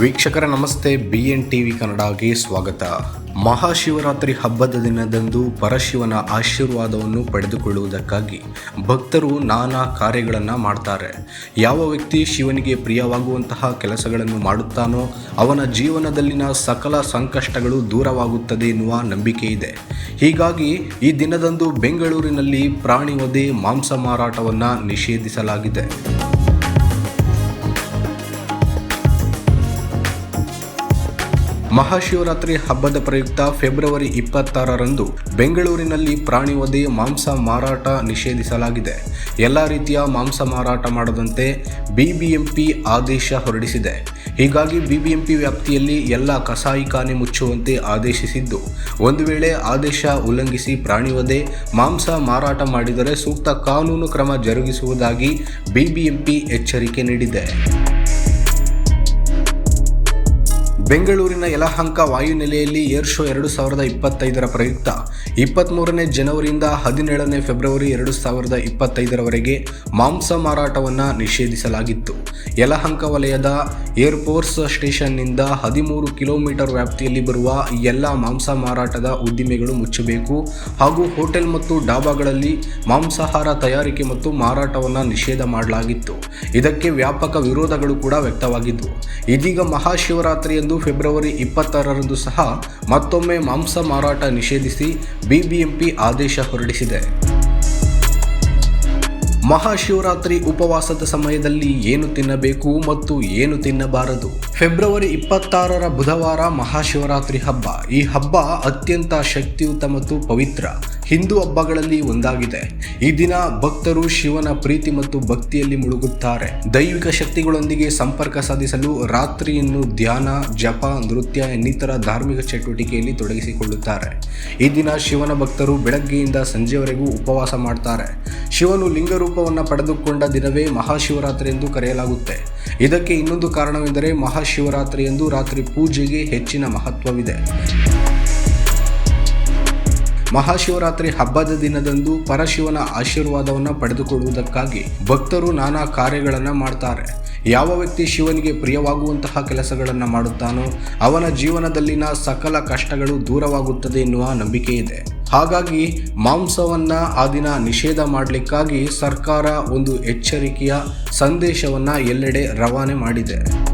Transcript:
ವೀಕ್ಷಕರ ನಮಸ್ತೆ B N TV ಕನ್ನಡಗೆ ಸ್ವಾಗತ. ಮಹಾಶಿವರಾತ್ರಿ ಹಬ್ಬದ ದಿನದಂದು ಪರಶಿವನ ಆಶೀರ್ವಾದವನ್ನು ಪಡೆದುಕೊಳ್ಳುವುದಕ್ಕಾಗಿ ಭಕ್ತರು ನಾನಾ ಕಾರ್ಯಗಳನ್ನು ಮಾಡ್ತಾರೆ. ಯಾವ ವ್ಯಕ್ತಿ ಶಿವನಿಗೆ ಪ್ರಿಯವಾಗುವಂತಹ ಕೆಲಸಗಳನ್ನು ಮಾಡುತ್ತಾನೋ ಅವನ ಜೀವನದಲ್ಲಿನ ಸಕಲ ಸಂಕಷ್ಟಗಳು ದೂರವಾಗುತ್ತದೆ ಎನ್ನುವ ನಂಬಿಕೆ ಇದೆ. ಹೀಗಾಗಿ ಈ ದಿನದಂದು ಬೆಂಗಳೂರಿನಲ್ಲಿ ಪ್ರಾಣಿ ವಧೆ ಮಾಂಸ ಮಾರಾಟವನ್ನು ನಿಷೇಧಿಸಲಾಗಿದೆ. ಮಹಾಶಿವರಾತ್ರಿ ಹಬ್ಬದ ಪ್ರಯುಕ್ತ ಫೆಬ್ರವರಿ ಇಪ್ಪತ್ತಾರರಂದು ಬೆಂಗಳೂರಿನಲ್ಲಿ ಪ್ರಾಣಿ ವಧೆ, ಮಾಂಸ ಮಾರಾಟ ನಿಷೇಧಿಸಲಾಗಿದೆ. ಎಲ್ಲ ರೀತಿಯ ಮಾಂಸ ಮಾರಾಟ ಮಾಡದಂತೆ ಬಿಬಿಎಂಪಿ ಆದೇಶ ಹೊರಡಿಸಿದೆ. ಹೀಗಾಗಿ ಬಿಬಿಎಂಪಿ ವ್ಯಾಪ್ತಿಯಲ್ಲಿ ಎಲ್ಲ ಕಸಾಯಿಖಾನೆ ಮುಚ್ಚುವಂತೆ ಆದೇಶಿಸಿದ್ದು, ಒಂದು ವೇಳೆ ಆದೇಶ ಉಲ್ಲಂಘಿಸಿ ಪ್ರಾಣಿ ವಧೆ, ಮಾಂಸ ಮಾರಾಟ ಮಾಡಿದರೆ ಸೂಕ್ತ ಕಾನೂನು ಕ್ರಮ ಜರುಗಿಸುವುದಾಗಿ ಬಿಬಿಎಂಪಿ ಎಚ್ಚರಿಕೆ ನೀಡಿದೆ. ಬೆಂಗಳೂರಿನ ಯಲಹಂಕ ವಾಯುನೆಲೆಯಲ್ಲಿ ಏರ್ ಶೋ ಎರಡು ಸಾವಿರದ ಇಪ್ಪತ್ತೈದರ ಪ್ರಯುಕ್ತ. ಇಪ್ಪತ್ತ್ಮೂರನೇ ಜನವರಿಯಿಂದ ಹದಿನೇಳನೇ ಫೆಬ್ರವರಿ ಎರಡು ಸಾವಿರದ ಇಪ್ಪತ್ತೈದರವರೆಗೆ ಮಾಂಸ ಮಾರಾಟವನ್ನು ನಿಷೇಧಿಸಲಾಗಿತ್ತು. ಯಲಹಂಕ ವಲಯದ ಏರ್ಫೋರ್ಸ್ ಸ್ಟೇಷನ್ನಿಂದ ಹದಿಮೂರು ಕಿಲೋಮೀಟರ್ ವ್ಯಾಪ್ತಿಯಲ್ಲಿ ಬರುವ ಎಲ್ಲ ಮಾಂಸ ಮಾರಾಟದ ಉದ್ದಿಮೆಗಳು ಮುಚ್ಚಬೇಕು ಹಾಗೂ ಹೋಟೆಲ್ ಮತ್ತು ಡಾಬಾಗಳಲ್ಲಿ ಮಾಂಸಾಹಾರ ತಯಾರಿಕೆ ಮತ್ತು ಮಾರಾಟವನ್ನು ನಿಷೇಧ ಮಾಡಲಾಗಿತ್ತು. ಇದಕ್ಕೆ ವ್ಯಾಪಕ ವಿರೋಧಗಳು ಕೂಡ ವ್ಯಕ್ತವಾಗಿದ್ದವು ಇದೀಗ ಮಹಾಶಿವರಾತ್ರಿಯಂದು ಫೆಬ್ರವರಿ ಇಪ್ಪತ್ತಾರರಂದು ಸಹ ಮತ್ತೊಮ್ಮೆ ಮಾಂಸ ಮಾರಾಟ ನಿಷೇಧಿಸಿ ಬಿಬಿಎಂಪಿ ಆದೇಶ ಹೊರಡಿಸಿದೆ. ಮಹಾಶಿವರಾತ್ರಿ ಉಪವಾಸದ ಸಮಯದಲ್ಲಿ ಏನು ತಿನ್ನಬೇಕು ಮತ್ತು ಏನು ತಿನ್ನಬಾರದು? ಫೆಬ್ರವರಿ ಇಪ್ಪತ್ತಾರರ ಬುಧವಾರ ಮಹಾಶಿವರಾತ್ರಿ ಹಬ್ಬ. ಈ ಹಬ್ಬ ಅತ್ಯಂತ ಶಕ್ತಿಯುತ ಮತ್ತು ಪವಿತ್ರ. ಹಿಂದೂ ಹಬ್ಬಗಳಲ್ಲಿ ಒಂದಾಗಿದೆ. ಈ ದಿನ ಭಕ್ತರು ಶಿವನ ಪ್ರೀತಿ ಮತ್ತು ಭಕ್ತಿಯಲ್ಲಿ ಮುಳುಗುತ್ತಾರೆ. ದೈವಿಕ ಶಕ್ತಿಗಳೊಂದಿಗೆ ಸಂಪರ್ಕ ಸಾಧಿಸಲು ರಾತ್ರಿಯನ್ನು ಧ್ಯಾನ, ಜಪ, ನೃತ್ಯ ಇನ್ನಿತರ ಧಾರ್ಮಿಕ ಚಟುವಟಿಕೆಯಲ್ಲಿ ತೊಡಗಿಸಿಕೊಳ್ಳುತ್ತಾರೆ. ಈ ದಿನ ಶಿವನ ಭಕ್ತರು ಬೆಳಗ್ಗೆಯಿಂದ ಸಂಜೆವರೆಗೂ ಉಪವಾಸ ಮಾಡ್ತಾರೆ. ಶಿವನು ಲಿಂಗರೂಪವನ್ನು ಪಡೆದುಕೊಂಡ ದಿನವೇ ಮಹಾಶಿವರಾತ್ರಿ ಎಂದು ಕರೆಯಲಾಗುತ್ತೆ. ಇದಕ್ಕೆ ಇನ್ನೊಂದು ಕಾರಣವೆಂದರೆ ಮಹಾಶಿವರಾತ್ರಿ ಎಂದು ರಾತ್ರಿ ಪೂಜೆಗೆ ಹೆಚ್ಚಿನ ಮಹತ್ವವಿದೆ. ಮಹಾಶಿವರಾತ್ರಿ ಹಬ್ಬದ ದಿನದಂದು ಪರಶಿವನ ಆಶೀರ್ವಾದವನ್ನು ಪಡೆದುಕೊಳ್ಳುವುದಕ್ಕಾಗಿ ಭಕ್ತರು ನಾನಾ ಕಾರ್ಯಗಳನ್ನು ಮಾಡ್ತಾರೆ. ಯಾವ ವ್ಯಕ್ತಿ ಶಿವನಿಗೆ ಪ್ರಿಯವಾಗುವಂತಹ ಕೆಲಸಗಳನ್ನು ಮಾಡುತ್ತಾನೋ ಅವನ ಜೀವನದಲ್ಲಿನ ಸಕಲ ಕಷ್ಟಗಳು ದೂರವಾಗುತ್ತದೆ ಎನ್ನುವ ನಂಬಿಕೆ ಇದೆ. ಹಾಗಾಗಿ ಮಾಂಸವನ್ನ ಆ ದಿನ ನಿಷೇಧ ಮಾಡಲಿಕ್ಕಾಗಿ ಸರ್ಕಾರ ಒಂದು ಎಚ್ಚರಿಕೆಯ ಸಂದೇಶವನ್ನು ಎಲ್ಲೆಡೆ ರವಾನೆ ಮಾಡಿದೆ.